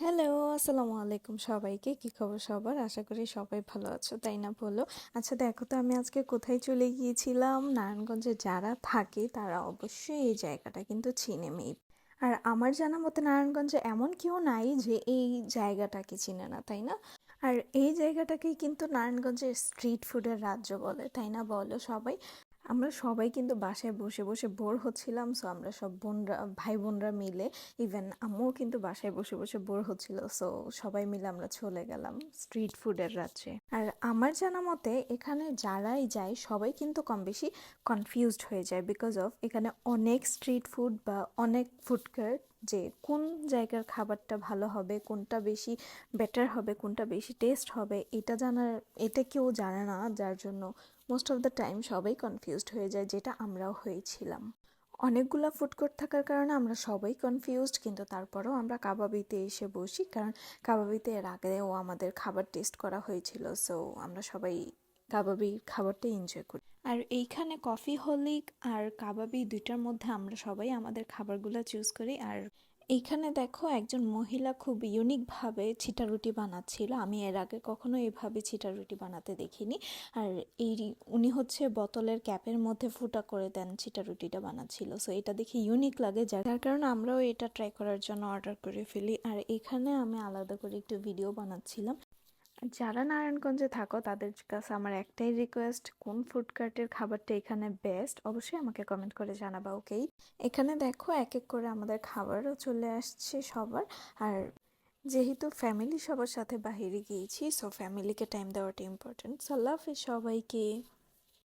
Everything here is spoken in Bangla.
হ্যালো, আসসালামু আলাইকুম সবাইকে। কি খবর সবার? আশা করি সবাই ভালো আছো, তাই না বলো? আচ্ছা দেখো তো, আমি আজকে কোথায় চলে গিয়েছিলাম? নারায়ণগঞ্জে যারা থাকে, তারা অবশ্যই এই জায়গাটা কিন্তু চিনে মেয়ে। আর আমার জানা মতে নারায়ণগঞ্জে এমন কেউ নাই যে এই জায়গাটাকে চিনে না, তাই না? আর এই জায়গাটাকেই কিন্তু নারায়ণগঞ্জের স্ট্রিট ফুডের রাজ্য বলে, তাই না বলো সবাই? আমরা সবাই কিন্তু বাসায় বসে বসে বোর হচ্ছিলাম সো আমরা সব বোনরা, ভাই বোনরা মিলে ইভেন আম্মুও কিন্তু বাসায় বসে বসে বোর হচ্ছিল সো সবাই মিলে আমরা চলে গেলাম স্ট্রিট ফুডের রাজ্যে। আর আমার জানা মতে এখানে যারাই যায়, সবাই কিন্তু কম বেশি কনফিউজড হয়ে যায় বিকজ অফ এখানে অনেক স্ট্রিট ফুড বা অনেক ফুড কার্ট যে কোন জায়গার খাবারটা ভালো হবে, কোনটা বেশি বেটার হবে, কোনটা বেশি টেস্ট হবে, এটা জানার, এটা কেউ জানে না, যার জন্য মোস্ট অফ দ্য টাইম সবাই কনফিউজড হয়ে যায় যেটা আমরাও হয়েছিলাম। অনেকগুলা ফুড কোর্ট থাকার কারণে আমরা সবাই কনফিউজড কিন্তু তারপরেও আমরা কাবাবিতে এসে বসি, কারণ কাবাবিতে এর আগেও আমাদের খাবার টেস্ট করা হয়েছিল সো আমরা সবাই কাবাবি খাবারটা এনজয় করি। আর এইখানে কফি হলিক আর কাবাবি দুইটার মধ্যে আমরা সবাই আমাদের খাবারগুলো চুজ করি, আর এইখানে দেখো একজন মহিলা খুব ইউনিকভাবে ছিটা রুটি বানাচ্ছিল। আমি এর আগে কখনো এভাবে ছিটা রুটি বানাতে দেখিনি। আর এই উনি হচ্ছে বোতলের ক্যাপের মধ্যে ফুটা করে দেন ছিটা রুটিটা বানাচ্ছিল। সো এটা দেখে ইউনিক লাগে। যার যার কারণে আমরাও এটা ট্রাই করার জন্য অর্ডার করে ফেলি। আর এখানে আমি আলাদা করে একটু ভিডিও বানাচ্ছিলাম। যারা নারায়ণগঞ্জে থাকো, তাদের কাছে আমার একটাই রিকোয়েস্ট কোন ফুড কার্টের খাবারটা এখানে বেস্ট অবশ্যই আমাকে কমেন্ট করে জানাবা ওকেই এখানে দেখো, এক এক করে আমাদের খাবারও চলে আসছে সবার। আর যেহেতু ফ্যামিলি সবার সাথে বাহিরে গিয়েছি সো ফ্যামিলিকে টাইম দেওয়াটা ইম্পর্টেন্ট সো লাভ সবাইকে।